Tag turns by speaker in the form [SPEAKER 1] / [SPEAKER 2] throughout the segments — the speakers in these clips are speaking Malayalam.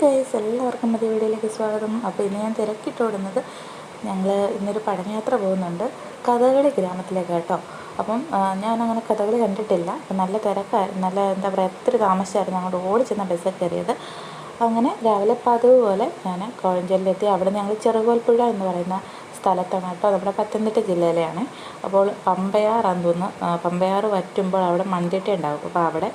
[SPEAKER 1] ഗൈസ് എല്ലാവർക്കും മതി വീഡിയോയിലേക്ക് സ്വാഗതം. അപ്പോൾ ഇന്ന് ഞാൻ തിരക്കിട്ടോടുന്നത് ഞങ്ങൾ ഇന്നൊരു പഠനയാത്ര പോകുന്നുണ്ട്. കഥകളി ഗ്രാമത്തിലേക്ക് കേട്ടോ. അപ്പം ഞാനങ്ങനെ കഥകളി കണ്ടിട്ടില്ല. അപ്പം നല്ല തിരക്കായിരുന്നു നല്ല എന്താ പറയുക ഒത്തിരി താമസിച്ചായിരുന്നു അങ്ങോട്ട് ഓടി ചെന്ന ബസ്സിൽ കയറിയത്. അങ്ങനെ രാവിലെ പതിവ് പോലെ ഞാൻ കോഴഞ്ചേരിയിലെത്തി. അവിടെ ഞങ്ങൾ ചെറുകോൽപ്പുഴ എന്ന് പറയുന്ന സ്ഥലത്താണ് കേട്ടോ. നമ്മുടെ പത്തനംതിട്ട ജില്ലയിലെയാണ്. അപ്പോൾ പമ്പയാറാന്ന് തോന്നുന്നു പമ്പയാറ് വറ്റുമ്പോൾ അവിടെ മൺതിട്ട ഉണ്ടാകും അപ്പോൾ അവിടെ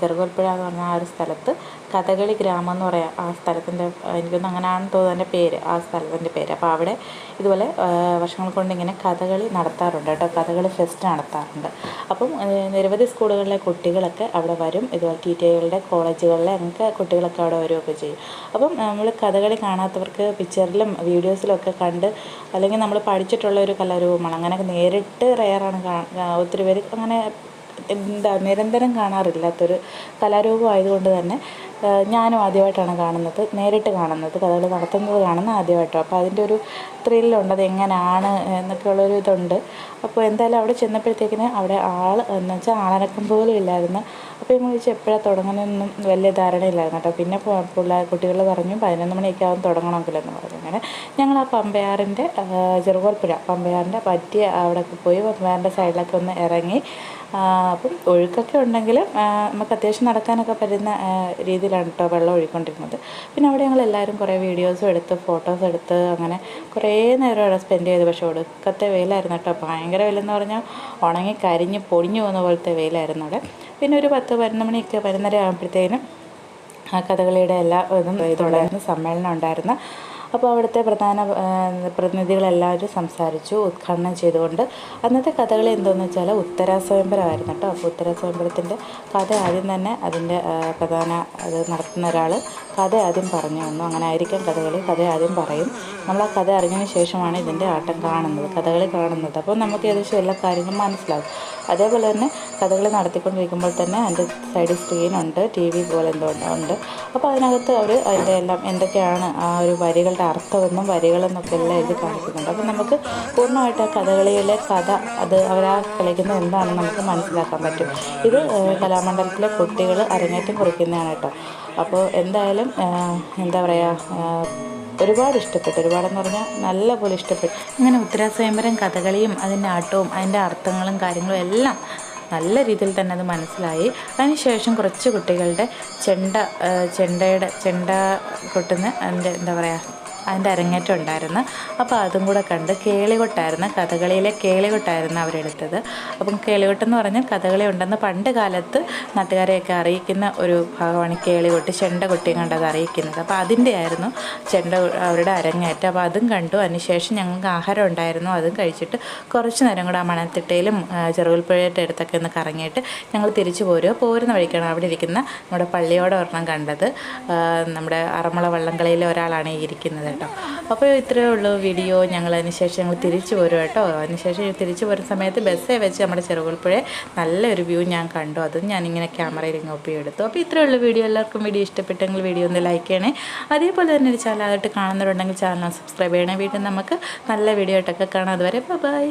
[SPEAKER 1] ചെറുകോൽപ്പുഴ എന്ന് പറഞ്ഞ ആ ഒരു സ്ഥലത്ത് കഥകളി ഗ്രാമം എന്ന് പറയാം. ആ സ്ഥലത്തിന്റെ എനിക്കൊന്നും അങ്ങനെയാണെന്ന് തോന്നുന്നു അതിന്റെ പേര് ആ സ്ഥലത്തിന്റെ പേര്. അപ്പോൾ അവിടെ ഇതുപോലെ വർഷങ്ങൾ കൊണ്ട് ഇങ്ങനെ കഥകളി നടത്താറുണ്ട് കേട്ടോ. കഥകളി ഫെസ്റ്റ് നടത്താറുണ്ട്. അപ്പം നിരവധി സ്കൂളുകളിലെ കുട്ടികളൊക്കെ അവിടെ വരും. ഇതുപോലെ ടി ടി ഐകളുടെ കോളേജുകളിലെ അങ്ങനത്തെ കുട്ടികളൊക്കെ അവിടെ വരികയൊക്കെ ചെയ്യും. അപ്പം നമ്മൾ കഥകളി കാണാത്തവർക്ക് പിക്ചറിലും വീഡിയോസിലും ഒക്കെ കണ്ട് അല്ലെങ്കിൽ നമ്മൾ പഠിച്ചിട്ടുള്ള ഒരു കലാരൂപമാണ്. അങ്ങനെ നേരിട്ട് റെയറാണ് ഒത്തിരി പേര് അങ്ങനെ എന്താ നിരന്തരം കാണാറില്ലാത്തൊരു കലാരൂപം ആയതുകൊണ്ട് തന്നെ ഞാനും ആദ്യമായിട്ടാണ് കാണുന്നത് നേരിട്ട് കാണുന്നത് കഥകൾ നടത്തുന്നത് കാണുന്നത് ആദ്യമായിട്ടാണ്. അപ്പോൾ അതിന്റെ ഒരു ത്രില്ലുണ്ട് അത് എങ്ങനെയാണ് എന്നൊക്കെയുള്ളൊരു ഇതുണ്ട്. അപ്പോൾ എന്തായാലും അവിടെ ചെന്നപ്പോഴത്തേക്കിന് അവിടെ ആൾ എന്ന് വെച്ചാൽ ആളനക്കം പോലും ഇല്ലായിരുന്നു. അപ്പോൾ ഞങ്ങൾ ചോദിച്ചു എപ്പോഴാണ് തുടങ്ങുന്നതെന്നും വലിയ ധാരണയില്ലായിരുന്നു കേട്ടോ. പിന്നെ പിള്ളേർ കുട്ടികൾ പറഞ്ഞു പതിനൊന്ന് മണിയൊക്കെ ആകും തുടങ്ങണമെങ്കിലെന്ന് പറഞ്ഞു. അങ്ങനെ ഞങ്ങൾ ആ പമ്പയാറിന്റെ ചെറുകോൽപ്പുഴ പമ്പയാറിന്റെ പറ്റിയ അവിടെയൊക്കെ പോയി പമ്പയാറിന്റെ സൈഡിലൊക്കെ ഒന്ന് ഇറങ്ങി. അപ്പം ഒഴുക്കൊക്കെ ഉണ്ടെങ്കിലും നമുക്ക് അത്യാവശ്യം നടക്കാനൊക്കെ പറ്റുന്ന രീതിയിലാണ് കേട്ടോ വെള്ളം ഒഴുകിക്കൊണ്ടിരുന്നത്. പിന്നെ അവിടെ ഞങ്ങൾ എല്ലാവരും കുറേ വീഡിയോസും എടുത്ത് ഫോട്ടോസ് എടുത്ത് അങ്ങനെ കുറേ നേരം അവിടെ സ്പെൻഡ് ചെയ്തു. പക്ഷേ ഒടുക്കത്തെ വെയിലായിരുന്നു കേട്ടോ ഭയങ്കര വെയിലെന്ന് പറഞ്ഞാൽ ഉണങ്ങി കരിഞ്ഞ് പൊടിഞ്ഞു പോകുന്ന പോലത്തെ വെയിലായിരുന്നു അവിടെ. പിന്നെ ഒരു പത്ത് പതിനൊന്ന് മണിയൊക്കെ പതിനൊന്നര ആകുമ്പോഴത്തേനും കഥകളിയുടെ എല്ലാ ഇതും ഇതുണ്ടായിരുന്നു സമ്മേളനം ഉണ്ടായിരുന്നു. അപ്പോൾ അവിടുത്തെ പ്രധാന പ്രതിനിധികളെല്ലാവരും സംസാരിച്ചു ഉദ്ഘാടനം ചെയ്തുകൊണ്ട്. അന്നത്തെ കഥകൾ എന്തോന്ന് വെച്ചാൽ ഉത്തരാ സ്വയംവരമായിരുന്നു കേട്ടോ. അപ്പോൾ ഉത്തരാസ്വയംവരത്തിന്റെ കഥ ആദ്യം തന്നെ അതിന്റെ പ്രധാന അത് നടത്തുന്ന ഒരാൾ കഥ ആദ്യം പറഞ്ഞു തന്നു. അങ്ങനെ ആയിരിക്കും കഥകളി. കഥ ആദ്യം പറയും. നമ്മൾ ആ കഥ അറിഞ്ഞതിന് ശേഷമാണ് ഇതിന്റെ ആട്ടം കാണുന്നത് കഥകളി കാണുന്നത്. അപ്പോൾ നമുക്ക് ഏകദേശം എല്ലാ കാര്യങ്ങളും മനസ്സിലാകും അതേപോലെ തന്നെ കഥകളി നടത്തിക്കൊണ്ടിരിക്കുമ്പോൾ തന്നെ അതിന്റെ സൈഡിൽ സ്ക്രീനുണ്ട് ടി വി പോലെ എന്തോ ഉണ്ട്. അപ്പോൾ അതിനകത്ത് അവർ അതിന്റെ എല്ലാം എന്തൊക്കെയാണ് ആ ഒരു വരികളുടെ അർത്ഥമെന്നും വരികളെന്നൊക്കെ എല്ലാം എഴുതി കാണിക്കുന്നുണ്ട്. അപ്പം നമുക്ക് പൂർണമായിട്ട് ആ കഥകളിയിലെ കഥ അത് അവരാ കളിക്കുന്നത് എന്താണെന്ന് നമുക്ക് മനസ്സിലാക്കാൻ പറ്റും. ഇത് കലാമണ്ഡലത്തിലെ കുട്ടികൾ അരങ്ങേറ്റം കുറിക്കുന്നതാണ് കേട്ടോ. അപ്പോൾ എന്തായാലും എന്താ പറയുക ഒരുപാട് ഇഷ്ടപ്പെട്ടു. ഒരുപാടെന്ന് പറഞ്ഞാൽ നല്ല പോലെ ഇഷ്ടപ്പെട്ടു. അങ്ങനെ ഉത്തരാസ്വയംവരം കഥകളിയും അതിന്റെ ആട്ടവും അതിന്റെ അർത്ഥങ്ങളും കാര്യങ്ങളും എല്ലാം നല്ല രീതിയിൽ തന്നെ അത് മനസ്സിലായി. അതിനുശേഷം കുറച്ച് കുട്ടികളുടെ ചെണ്ട ചെണ്ടയുടെ ചെണ്ട കൊട്ടുന്ന അതിന്റെ എന്താ പറയുക അതിന്റെ അരങ്ങേറ്റം ഉണ്ടായിരുന്നു. അപ്പോൾ അതും കൂടെ കണ്ട് കേളികൊട്ടായിരുന്നു കഥകളിയിലെ കേളികൊട്ടായിരുന്നു അവരെടുത്തത്. അപ്പം കേളികൊട്ടെന്ന് പറഞ്ഞാൽ കഥകളി ഉണ്ടെന്ന് പണ്ട് കാലത്ത് നാട്ടുകാരെയൊക്കെ അറിയിക്കുന്ന ഒരു ഭാഗമാണ് കേളികൊട്ട് ചെണ്ട കൊട്ടിയും കണ്ടത് അറിയിക്കുന്നത്. അപ്പോൾ അതിന്റെ ആയിരുന്നു ചെണ്ട അവരുടെ അരങ്ങേറ്റം. അപ്പോൾ അതും കണ്ടു. അതിനുശേഷം ഞങ്ങൾക്ക് ആഹാരം ഉണ്ടായിരുന്നു. അതും കഴിച്ചിട്ട് കുറച്ച് നേരം കൂടെ ആ മണത്തിട്ടയിലും ചെറുകൽപ്പുഴയുടെ അടുത്തൊക്കെ ഒന്ന് കറങ്ങിയിട്ട് ഞങ്ങൾ തിരിച്ചു പോരുക. പോരുന്ന വഴിക്കാണ് അവിടെ ഇരിക്കുന്ന നമ്മുടെ പള്ളിയോടെ ഒരെണ്ണം കണ്ടത് നമ്മുടെ അറമുള വള്ളംകളിയിലെ ഒരാളാണ് ഈ ഇരിക്കുന്നത്. കേട്ടോ. അപ്പോൾ ഇത്രയേ ഉള്ളൂ വീഡിയോ. ഞങ്ങൾ അതിനുശേഷം ഞങ്ങൾ തിരിച്ചു വരും കേട്ടോ. അതിനുശേഷം തിരിച്ചു പോരുന്ന സമയത്ത് ബസ്സേ വെച്ച് നമ്മുടെ ചെറുകുൾപ്പുഴ നല്ലൊരു വ്യൂ ഞാൻ കണ്ടു. അതും ഞാനിങ്ങനെ ക്യാമറയിൽ ഇങ്ങനെ എടുത്തു. അപ്പോൾ ഇത്രയേ ഉള്ളൂ വീഡിയോ. എല്ലാവർക്കും വീഡിയോ ഇഷ്ടപ്പെട്ടെങ്കിൽ വീഡിയോ ഒന്ന് ലൈക്ക് ചെയ്യണേ. അതേപോലെ തന്നെ ഒരു ചാനലായിട്ട് കാണുന്നവരുണ്ടെങ്കിൽ ചാനൽ സബ്സ്ക്രൈബ് ചെയ്യണേ. വീട്ടിൽ നമുക്ക് നല്ല വീഡിയോ ആയിട്ടൊക്കെ കാണാം. അതുവരെ ബൈ